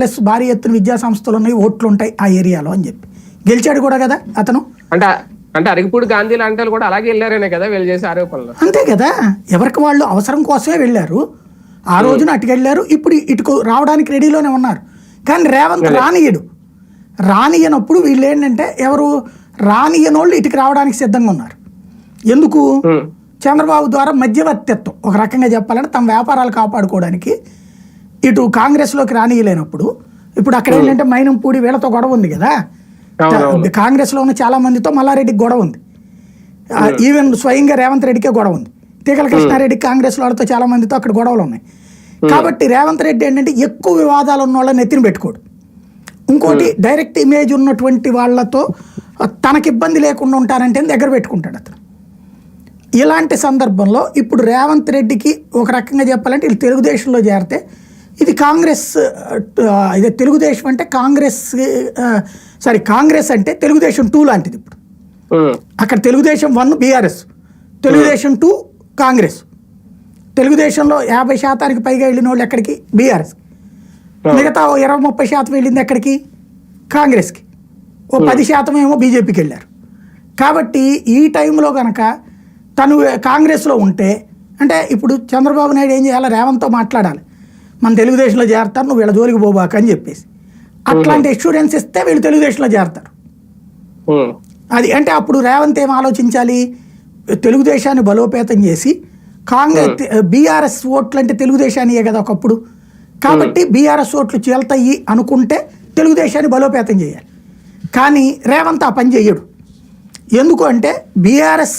Plus భారీ ఎత్తున విద్యా సంస్థలు ఉన్నాయి ఓట్లు ఉంటాయి ఆ ఏరియాలో అని చెప్పి. గెలిచాడు కూడా కదా అతను? అంటే అంటే అరగిపూడి గాంధీ లాంటి కూడా అలాగే వెళ్ళారనే కదా వీళ్ళు చేసే ఆరోపణలు. అంతే కదా? ఎవరికి వాళ్ళు అవసరం కోసమే వెళ్ళారు. ఆ రోజున అటుకెళ్ళారు ఇప్పుడు ఇటుకు రావడానికి రెడీలోనే ఉన్నారు. కానీ రేవంత్ రానియడు రానియనప్పుడు వీళ్ళు ఏంటంటే ఎవరు రానియనోళ్ళు ఇటుకు రావడానికి సిద్ధంగా ఉన్నారు. ఎందుకు? చంద్రబాబు ద్వారా మధ్యవర్తిత్వం. ఒక రకంగా చెప్పాలంటే తమ వ్యాపారాలు కాపాడుకోవడానికి ఇటు కాంగ్రెస్లోకి రానియలేనప్పుడు ఇప్పుడు అక్కడ ఏంటంటే మైనంపూడి వీళ్ళతో గొడవ ఉంది కదా. కాంగ్రెస్లో ఉన్న చాలా మందితో మల్లారెడ్డికి గొడవ ఉంది. ఈవెన్ స్వయంగా రేవంత్ రెడ్డికే గొడవ ఉంది. తీగల కృష్ణారెడ్డి కాంగ్రెస్ వాళ్ళతో చాలా మందితో అక్కడ గొడవలు ఉన్నాయి. కాబట్టి రేవంత్ రెడ్డి ఏంటంటే ఎక్కువ వివాదాలు ఉన్న వాళ్ళని ఎత్తిన పెట్టుకోడు. ఇంకోటి డైరెక్ట్ ఇమేజ్ ఉన్నటువంటి వాళ్ళతో తనకి ఇబ్బంది లేకుండా ఉంటారంటే దగ్గర పెట్టుకుంటాడు అతను. ఇలాంటి సందర్భంలో ఇప్పుడు రేవంత్ రెడ్డికి ఒక రకంగా చెప్పాలంటే వీళ్ళు తెలుగుదేశంలో చేరితే ఇది కాంగ్రెస్ ఇది తెలుగుదేశం అంటే కాంగ్రెస్ సారీ కాంగ్రెస్ అంటే తెలుగుదేశం టూ లాంటిది ఇప్పుడు. అక్కడ Telugu Desam one BRS. Telugu Desam two Congress. తెలుగుదేశంలో యాభై శాతానికి పైగా వెళ్ళిన వాళ్ళు ఎక్కడికి? బీఆర్ఎస్. మిగతా ఓ ఇరవై ముప్పై శాతం వెళ్ళింది ఎక్కడికి? కాంగ్రెస్కి. ఓ పది శాతం ఏమో బీజేపీకి వెళ్ళారు. కాబట్టి ఈ టైంలో కనుక తను కాంగ్రెస్లో ఉంటే అంటే ఇప్పుడు చంద్రబాబు నాయుడు ఏం చేయాలి రేవంత్తో మాట్లాడాలి. మన తెలుగుదేశంలో చేరతారు నువ్వు వీళ్ళ జోలికి పోబాక అని చెప్పేసి. అట్లాంటి ఎష్యూరెన్స్ ఇస్తే వీళ్ళు తెలుగుదేశంలో చేరతారు. అది అంటే అప్పుడు రేవంత్ ఏం ఆలోచించాలి? తెలుగుదేశాన్ని బలోపేతం చేసి కాంగ్రెస్ బీఆర్ఎస్ ఓట్లు అంటే తెలుగుదేశానియే కదా ఒకప్పుడు. కాబట్టి బీఆర్ఎస్ ఓట్లు చేల్తాయి అనుకుంటే తెలుగుదేశాన్ని బలోపేతం చేయాలి. కానీ రేవంత్ ఆ పని చెయ్యడు. ఎందుకు అంటే బీఆర్ఎస్